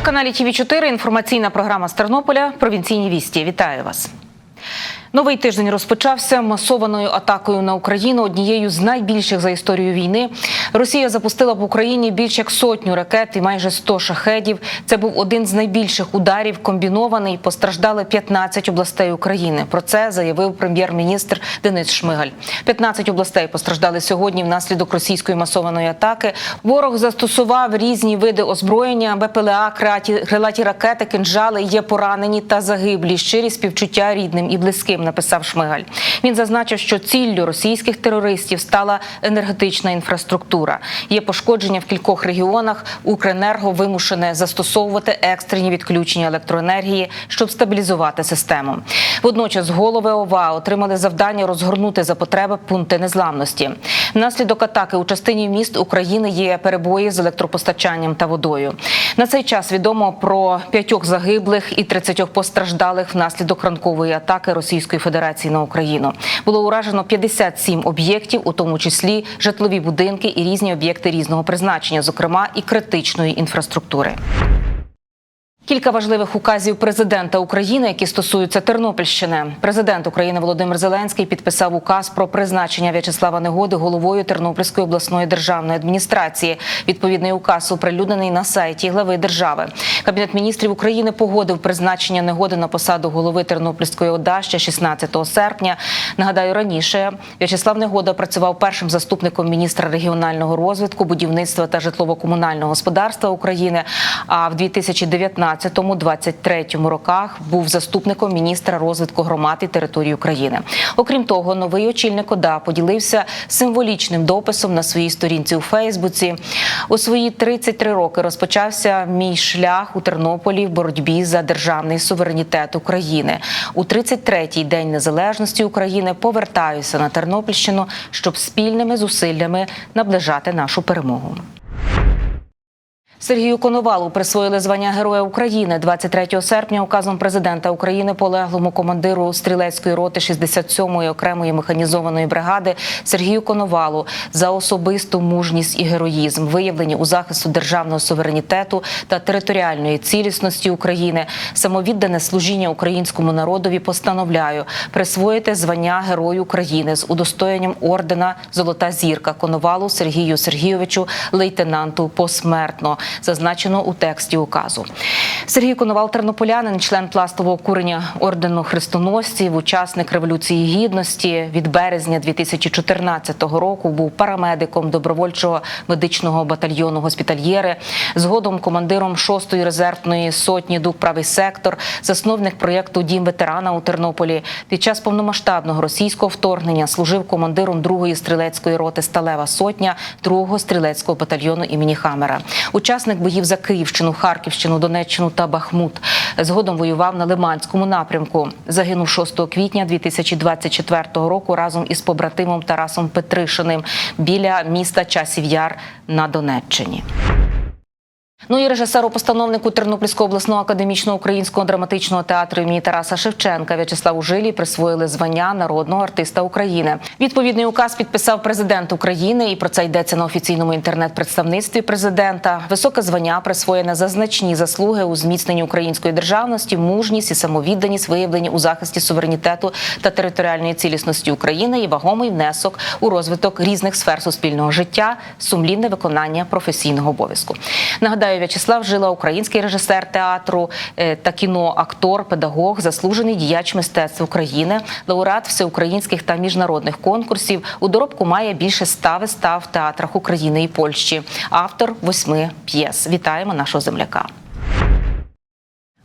На каналі ТВ 4 інформаційна програма з Тернополя. Провінційні вісті. Вітаю вас. Новий тиждень розпочався масованою атакою на Україну, однією з найбільших за історію війни. Росія запустила в Україні більш як сотню ракет і майже 100 шахедів. Це був один з найбільших ударів. Комбінований постраждали 15 областей України. Про це заявив прем'єр-міністр Денис Шмигаль. 15 областей постраждали сьогодні внаслідок російської масованої атаки. Ворог застосував різні види озброєння, БПЛА, крилаті ракети, кинжали. Є поранені та загиблі. Щирі співчуття рідним і близьким. Написав Шмигаль. Він зазначив, що ціллю російських терористів стала енергетична інфраструктура. Є пошкодження в кількох регіонах. Укренерго вимушене застосовувати екстрені відключення електроенергії, щоб стабілізувати систему. Водночас голови ОВА отримали завдання розгорнути за потреби пункти незламності. Внаслідок атаки у частині міст України є перебої з електропостачанням та водою. На цей час відомо про п'ятьох загиблих і 30 постраждалих внаслідок ранкової атаки Російської Федерації на Україну. Було уражено 57 об'єктів, у тому числі житлові будинки і різні об'єкти різного призначення, зокрема і критичної інфраструктури. Кілька важливих указів президента України, які стосуються Тернопільщини. Президент України Володимир Зеленський підписав указ про призначення В'ячеслава Негоди головою Тернопільської обласної державної адміністрації. Відповідний указ оприлюднений на сайті глави держави. Кабінет міністрів України погодив призначення негоди на посаду голови Тернопільської ОДА ще 16 серпня. Нагадаю, раніше В'ячеслав Негода працював першим заступником міністра регіонального розвитку, будівництва та житлово-комунального господарства України. А в 2019-2023 роках був заступником міністра розвитку громад і територій України. Окрім того, новий очільник ОДА поділився символічним дописом на своїй сторінці у Фейсбуці. У свої 33 роки розпочався мій шлях у Тернополі в боротьбі за державний суверенітет України. У 33-й день незалежності України повертаюся на Тернопільщину, щоб спільними зусиллями наближати нашу перемогу. Сергію Коновалу присвоїли звання Героя України 23 серпня. Указом президента України полеглому командиру стрілецької роти 67-ї окремої механізованої бригади Сергію Коновалу за особисту мужність і героїзм, виявлені у захисту державного суверенітету та територіальної цілісності України, самовіддане служіння українському народові. Постановляю присвоїти звання Герою України з удостоєнням ордена Золота зірка Коновалу Сергію Сергійовичу, лейтенанту посмертно зазначено у тексті указу. Сергій Коновал тернополянин, член пластового курення ордену хрестоносців, учасник революції гідності. Від березня 2014 року був парамедиком добровольчого медичного батальйону госпітальєри. Згодом командиром 6-ї резервної сотні дух правий сектор, засновник проєкту Дім ветерана у Тернополі. Під час повномасштабного російського вторгнення служив командиром 2-ї стрілецької роти Сталева сотня 2-го стрілецького батальйону імені Хамера. Учасник боїв за Київщину, Харківщину, Донеччину та Бахмут. Згодом воював на Лиманському напрямку. Загинув 6 квітня 2024 року разом із побратимом Тарасом Петришиним біля міста Часів Яр на Донеччині. Ну і режисеру-постановнику Тернопільського обласного академічного українського драматичного театру імені Тараса Шевченка В'ячеславу Жилі присвоїли звання народного артиста України. Відповідний указ підписав президент України, і про це йдеться на офіційному інтернет-представництві президента. Високе звання присвоєне за значні заслуги у зміцненні української державності, мужність і самовідданість виявлені у захисті суверенітету та територіальної цілісності України і вагомий внесок у розвиток різних сфер суспільного життя, сумлінне виконання професійного обов'язку. Нагадаю, В'ячеслав Жила, український режисер театру е, та кіно, актор, педагог, заслужений діяч мистецтв України, лауреат всеукраїнських та міжнародних конкурсів. У доробку має більше ста вистав в театрах України і Польщі. Автор восьми п'єс. Вітаємо нашого земляка.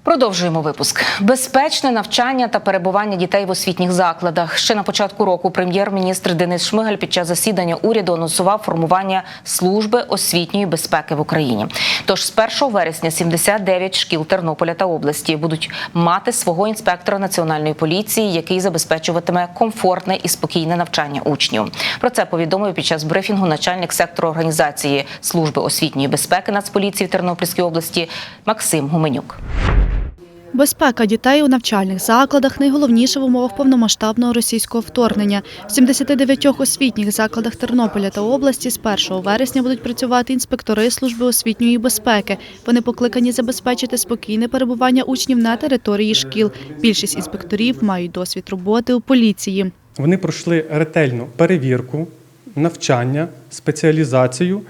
Продовжуємо випуск. Безпечне навчання та перебування дітей в освітніх закладах. Ще на початку року прем'єр-міністр Денис Шмигаль під час засідання уряду анонсував формування служби освітньої безпеки в Україні. Тож з 1 вересня 79 шкіл Тернополя та області будуть мати свого інспектора національної поліції, який забезпечуватиме комфортне і спокійне навчання учнів. Про це повідомив під час брифінгу начальник сектору організації служби освітньої безпеки Нацполіції в Тернопільській області Максим Гуменюк. Безпека дітей у навчальних закладах найголовніше в умовах повномасштабного російського вторгнення. В 79 освітніх закладах Тернополя та області з 1 вересня будуть працювати інспектори служби освітньої безпеки. Вони покликані забезпечити спокійне перебування учнів на території шкіл. Більшість інспекторів мають досвід роботи у поліції. Вони пройшли ретельну перевірку, навчання, спеціалізацію,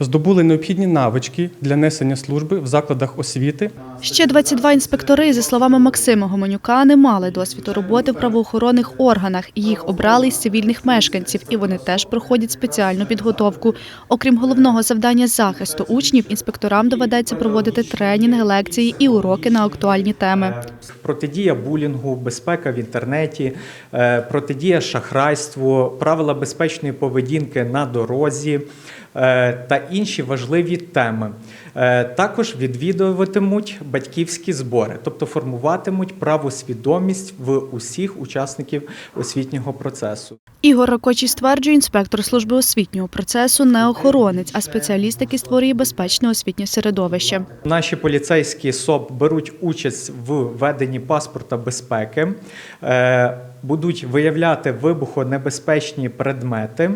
здобули необхідні навички для несення служби в закладах освіти. Ще 22 інспектори, за словами Максима Гомонюка, не мали досвіду роботи в правоохоронних органах. Їх обрали із цивільних мешканців, і вони теж проходять спеціальну підготовку. Окрім головного завдання захисту учнів, інспекторам доведеться проводити тренінги, лекції і уроки на актуальні теми. Протидія булінгу, безпека в інтернеті, е, протидія шахрайству, правила безпечної поведінки на дорозі та інші важливі теми. Е, Також відвідуватимуть батьківські збори, тобто формуватимуть правосвідомість в усіх учасників освітнього процесу. Ігор Ракочий стверджує, інспектор служби освітнього процесу не охоронець, а спеціаліст, який створює безпечне освітнє середовище. Наші поліцейські СОП беруть участь в веденні паспорта безпеки, е, будуть виявляти вибухонебезпечні предмети,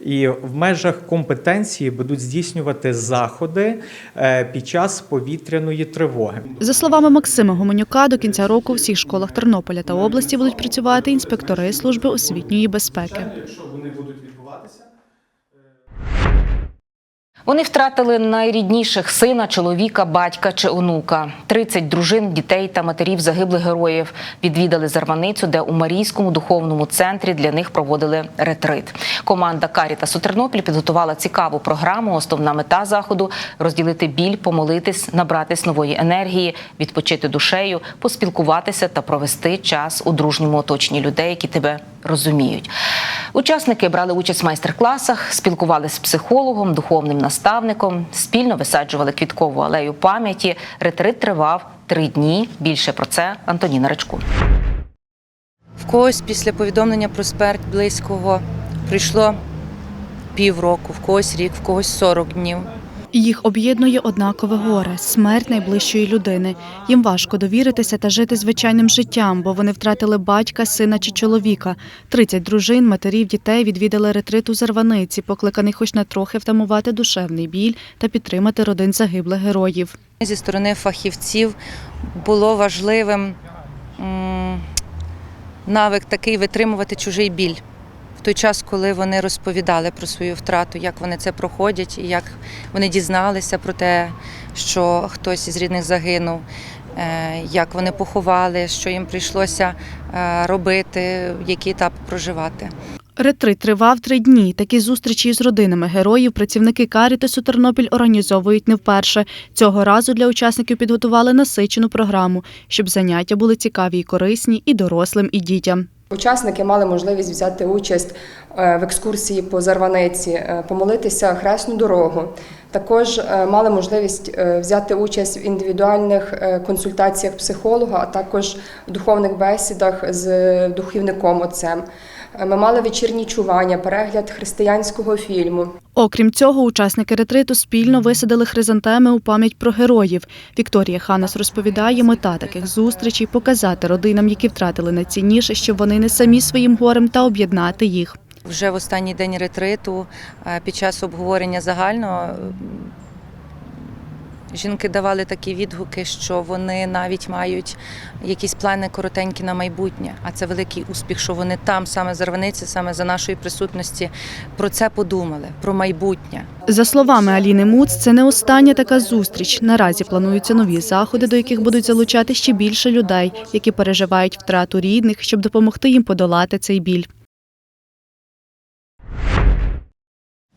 і в межах компетенції будуть здійснювати заходи е, під час повітряної тривоги. За словами Максима Гуменюка, до кінця року в всіх школах Тернополя та області будуть працювати інспектори служби освітньої безпеки. Вони втратили найрідніших сина, чоловіка, батька чи онука. 30 дружин, дітей та матерів загиблих героїв відвідали Зарваницю, де у Марійському духовному центрі для них проводили ретрит. Команда Карітасу Тернопіль підготувала цікаву програму. Основна мета заходу розділити біль, помолитись, набратись нової енергії, відпочити душею, поспілкуватися та провести час у дружньому оточенні людей, які тебе розуміють. Учасники брали участь в майстер-класах, спілкувалися з психологом, духовним наставником, спільно висаджували квіткову алею пам'яті. Ретрит тривав три дні. Більше про це Антоніна Речко. В когось після повідомлення про смерть близького прийшло півроку, в когось рік, в когось 40 днів. Їх об'єднує однакове горе смерть найближчої людини. Їм важко довіритися та жити звичайним життям, бо вони втратили батька, сина чи чоловіка. 30 дружин, матерів, дітей відвідали ретрит у Зарваниці, покликаний хоч на трохи втамувати душевний біль та підтримати родин загиблих героїв. Зі сторони фахівців було важливим навик такий витримувати чужий біль. Той час, коли вони розповідали про свою втрату, як вони це проходять, і як вони дізналися про те, що хтось із рідних загинув, е, як вони поховали, що їм прийшлося е, робити, які етапи проживати. Ретрит тривав три дні. Такі зустрічі з родинами героїв працівники Карітасу Тернопіль організовують не вперше. Цього разу для учасників підготували насичену програму, щоб заняття були цікаві і корисні і дорослим, і дітям. Учасники мали можливість взяти участь е, в екскурсії по Зарваниці, е, помолитися хресну дорогу. Також е, мали можливість взяти участь в індивідуальних консультаціях психолога, а також в духовних бесідах з духовником отцем. Е, Ми мали вечірні чування, перегляд християнського фільму. Окрім цього, учасники ретриту спільно висадили хризантеми у пам'ять про героїв. Вікторія Ханас розповідає, мета таких зустрічей показати родинам, які втратили найцінніше, що вони не самі своїм горем та об'єднати їх. Вже в останній день ретриту е, під час обговорення загального жінки давали такі відгуки, що вони навіть мають якісь плани коротенькі на майбутнє. А це великий успіх, що вони там, саме в Зарваниці, саме за нашої присутності, про це подумали, про майбутнє. За словами Аліни Муц, це не остання така зустріч. Наразі плануються нові заходи, до яких будуть залучати ще більше людей, які переживають втрату рідних, щоб допомогти їм подолати цей біль.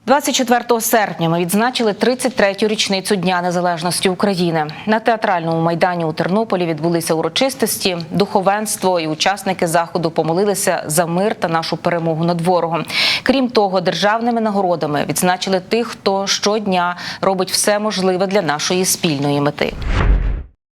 24 серпня ми відзначили 33-ю річницю Дня Незалежності України. На театральному майдані у Тернополі відбулися урочистості, духовенство і учасники заходу помолилися за мир та нашу перемогу над ворогом. Крім того, державними нагородами відзначили тих, хто щодня робить все можливе для нашої спільної мети.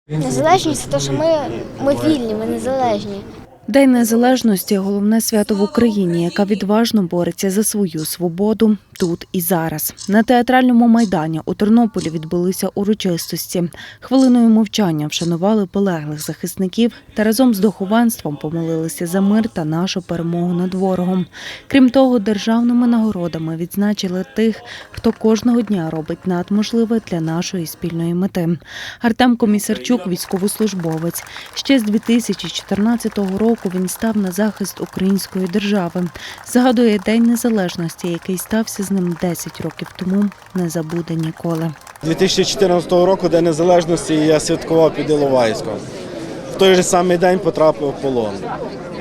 Незалежність це те, що ми, ми вільні, ми незалежні. День незалежності головне свято в Україні, яка відважно бореться за свою свободу тут і зараз. На театральному майдані у Тернополі відбулися урочистості. Хвилиною мовчання вшанували полеглих захисників та разом з духовенством помолилися за мир та нашу перемогу над ворогом. Крім того, державними нагородами відзначили тих, хто кожного дня робить надможливе для нашої спільної мети. Артем Комісарчук, військовослужбовець. Ще з 2014 року він став на захист української держави. Згадує День Незалежності, який стався з ним 10 років тому, не забуде ніколи. 2014 року, День Незалежності, я святкував під Іловайськом. В той же самий день потрапив в полон.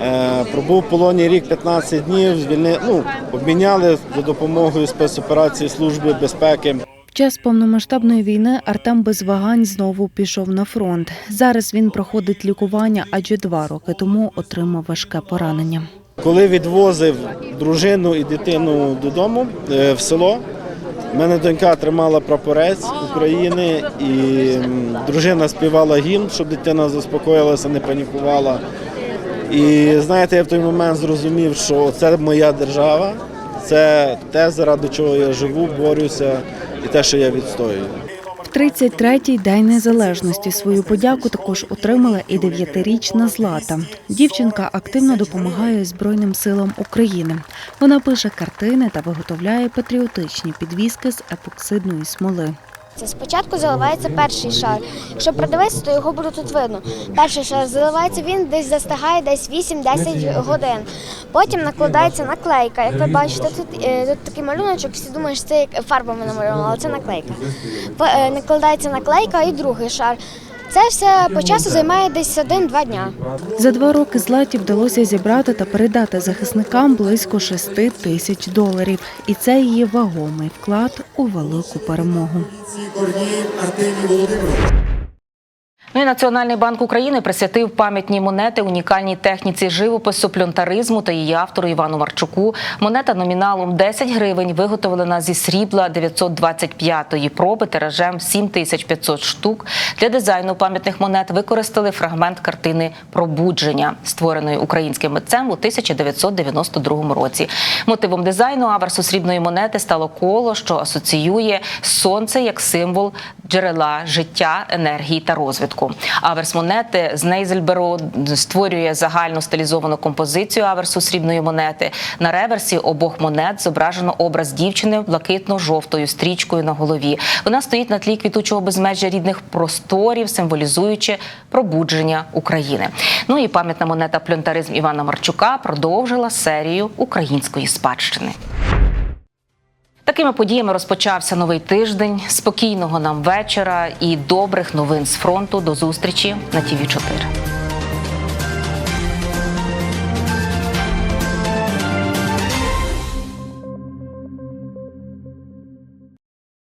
Е, пробув в полоні рік 15 днів, звільни, ну, обміняли за допомогою спецоперації Служби безпеки. В час повномасштабної війни Артем без вагань знову пішов на фронт. Зараз він проходить лікування, адже два роки тому отримав важке поранення. Коли відвозив дружину і дитину додому е, в село, в мене донька тримала прапорець України, і дружина співала гімн, щоб дитина заспокоїлася, не панікувала. І знаєте, я в той момент зрозумів, що це моя держава, це те, заради чого я живу, борюся, і те, що я відстоюю. В 33-й день незалежності свою подяку також отримала і дев'ятирічна Злата. Дівчинка активно допомагає Збройним силам України. Вона пише картини та виготовляє патріотичні підвіски з епоксидної смоли. Це спочатку заливається перший шар. Якщо продивитися, то його буде тут видно. Перший шар заливається, він десь застигає десь 8-10 годин. Потім накладається наклейка. Як ви бачите, тут, е, тут такий малюночок, всі думають, що це фарбами намальовано, але це наклейка. Е, Накладається наклейка і другий шар. Це все по часу займає десь один-два дня. За два роки Златі вдалося зібрати та передати захисникам близько шести тисяч доларів. І це її вагомий вклад у велику перемогу. Ну і Національний банк України присвятив пам'ятні монети унікальній техніці живопису, плюнтаризму та її автору Івану Марчуку. Монета номіналом 10 гривень виготовлена зі срібла 925-ї проби тиражем 7500 штук. Для дизайну пам'ятних монет використали фрагмент картини Пробудження, створеної українським митцем у 1992 році. Мотивом дизайну аверсу срібної монети стало коло, що асоціює сонце як символ джерела життя, енергії та розвитку. Аверс монети з Нейзельберу створює загальну стилізовану композицію аверсу срібної монети. На реверсі обох монет зображено образ дівчини блакитно-жовтою стрічкою на голові. Вона стоїть на тлі квітучого безмежжя рідних просторів, символізуючи пробудження України. Ну і пам'ятна монета плюнтаризм Івана Марчука продовжила серію української спадщини. Такими подіями розпочався новий тиждень. Спокійного нам вечора і добрих новин з фронту. До зустрічі на ТІВІ 4